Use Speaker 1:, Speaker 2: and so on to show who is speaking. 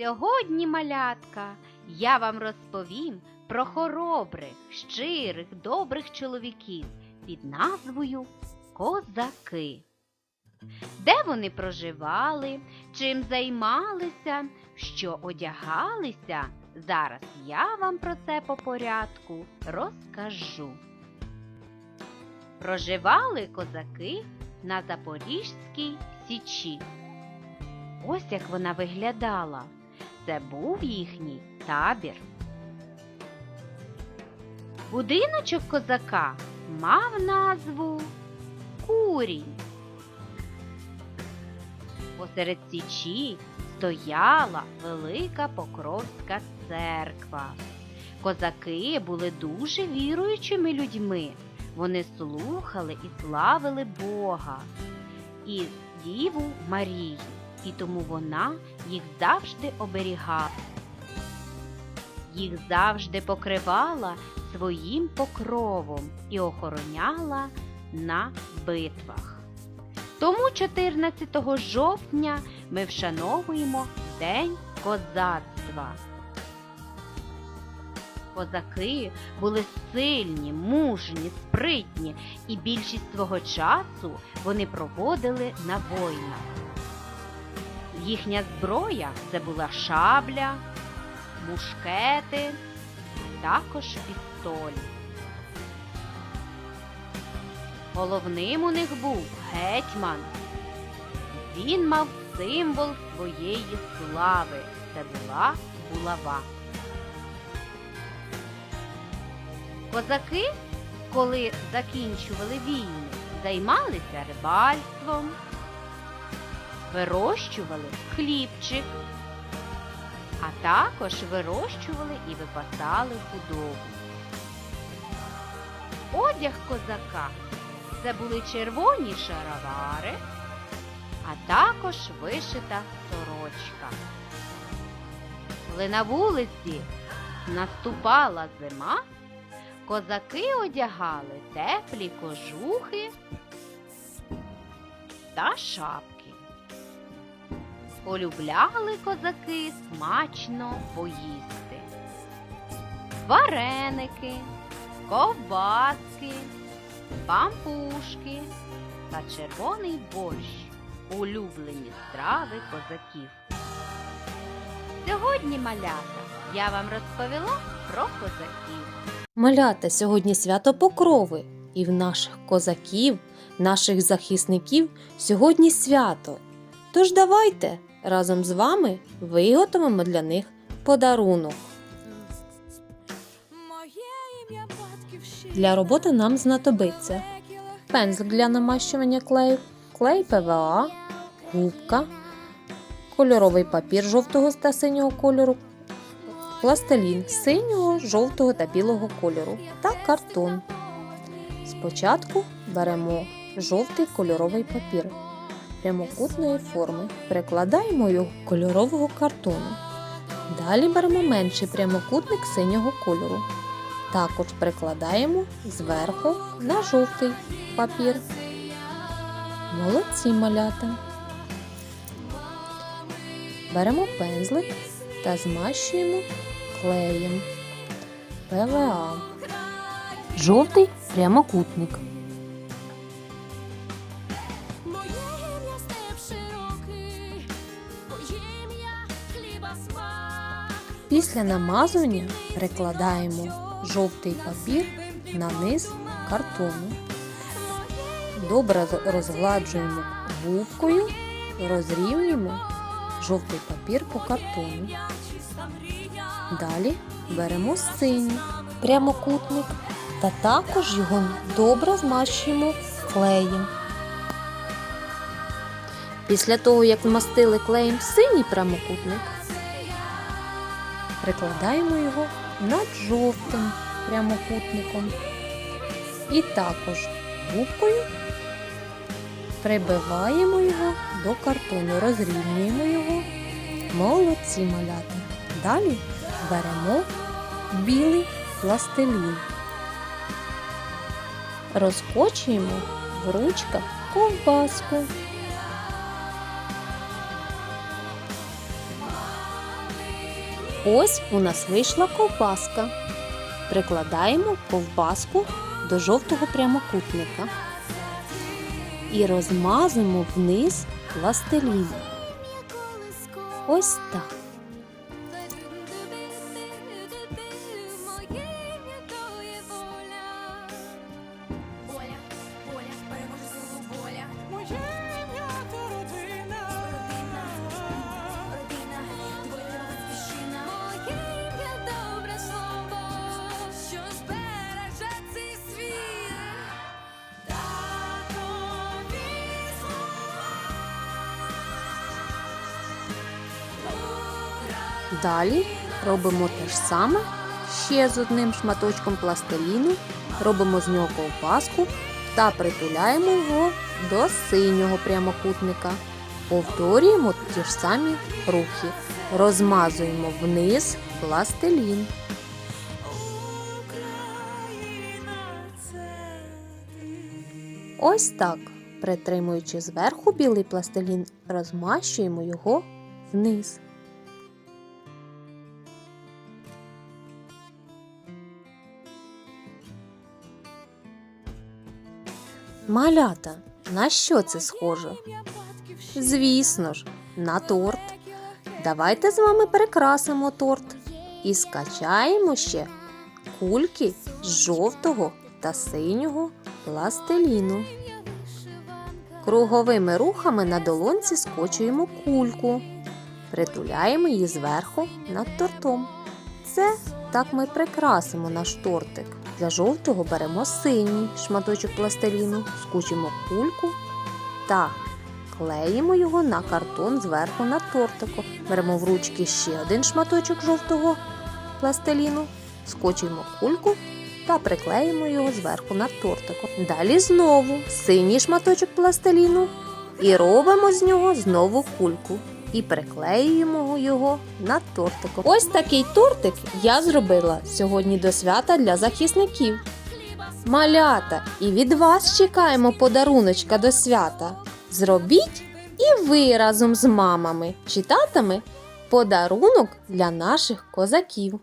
Speaker 1: Сьогодні, малятка, я вам розповім про хоробрих, щирих, добрих чоловіків під назвою Козаки. Де вони проживали, чим займалися, що одягалися, зараз я вам про це по порядку розкажу. Проживали козаки на Запорізькій Січі. Ось як вона виглядала. Це був їхній табір. Будиночок козака мав назву Курінь. Посеред січі стояла велика Покровська церква. Козаки були дуже віруючими людьми. Вони слухали і славили Бога і Діву Марію, і тому вона їх завжди оберігала. Їх завжди покривала своїм покровом і охороняла на битвах. Тому 14 жовтня ми вшановуємо День козацтва. Козаки були сильні, мужні, спритні, і більшість свого часу вони проводили на войнах. Їхня зброя це була шабля, мушкети, також пістолі. Головним у них був гетьман. Він мав символ своєї слави. Це була булава. Козаки, коли закінчували війни, займалися рибальством, вирощували хлібчик, а також вирощували і випасали худобу. Одяг козака це були червоні шаровари, а також вишита сорочка. Коли на вулиці наступала зима, козаки одягали теплі кожухи та шапки. Полюбляли козаки смачно поїсти. Вареники, ковбаски, пампушки та червоний борщ улюблені страви козаків. Сьогодні, малята, я вам розповіла про козаків.
Speaker 2: Малята сьогодні свято Покрови, і в наших козаків, наших захисників сьогодні свято. Тож давайте разом з вами виготовимо для них подарунок. Для роботи нам знадобиться пензлик для намащування клею, клей ПВА, губка, кольоровий папір жовтого та синього кольору, пластилін синього, жовтого та білого кольору та картон. Спочатку беремо жовтий кольоровий папір прямокутної форми, перекладаємо його кольорового картону. Далі беремо менший прямокутник синього кольору. Також прикладаємо зверху на жовтий папір. Молодці малята. Беремо пензлик та змащуємо клеєм ПВА. Жовтий прямокутник. Після намазування прикладаємо жовтий папір на низ картону. Добре розгладжуємо губкою, розрівнюємо жовтий папір по картону. Далі беремо синій прямокутник та також його добре змащуємо клеєм. Після того, як змастили клеєм синій прямокутник, прикладаємо його над жовтим прямокутником. І також губкою прибиваємо його до картону, розрівнюємо його. Молодці малята. Далі беремо білий пластилін. Розкочуємо в ручках ковбаску. Ось у нас вийшла ковбаска. Прикладаємо ковбаску до жовтого прямокутника і розмазуємо вниз пластилін. Ось так. Далі робимо те ж саме ще з одним шматочком пластиліну, робимо з нього ковбаску та притуляємо його до синього прямокутника. Повторюємо ті ж самі рухи. Розмазуємо вниз пластилін. Ось так, притримуючи зверху білий пластилін, розмащуємо його вниз. Малята, на що це схоже? Звісно ж, на торт. Давайте з вами прикрасимо торт і скачаємо ще кульки з жовтого та синього пластиліну. Круговими рухами на долонці скочуємо кульку, притуляємо її зверху над тортом. Це так ми прикрасимо наш тортик. Для жовтого беремо синій шматочок пластиліну, скучимо кульку та клеїмо його на картон зверху на тортику. Беремо в ручки ще один шматочок жовтого пластиліну, скочуємо кульку та приклеїмо його зверху на тортику. Далі знову синій шматочок пластиліну і робимо з нього знову кульку. І приклеюємо його на тортику. Ось такий тортик я зробила сьогодні до свята для захисників. Малята, і від вас чекаємо подаруночка до свята. Зробіть і ви разом з мамами чи татами подарунок для наших козаків.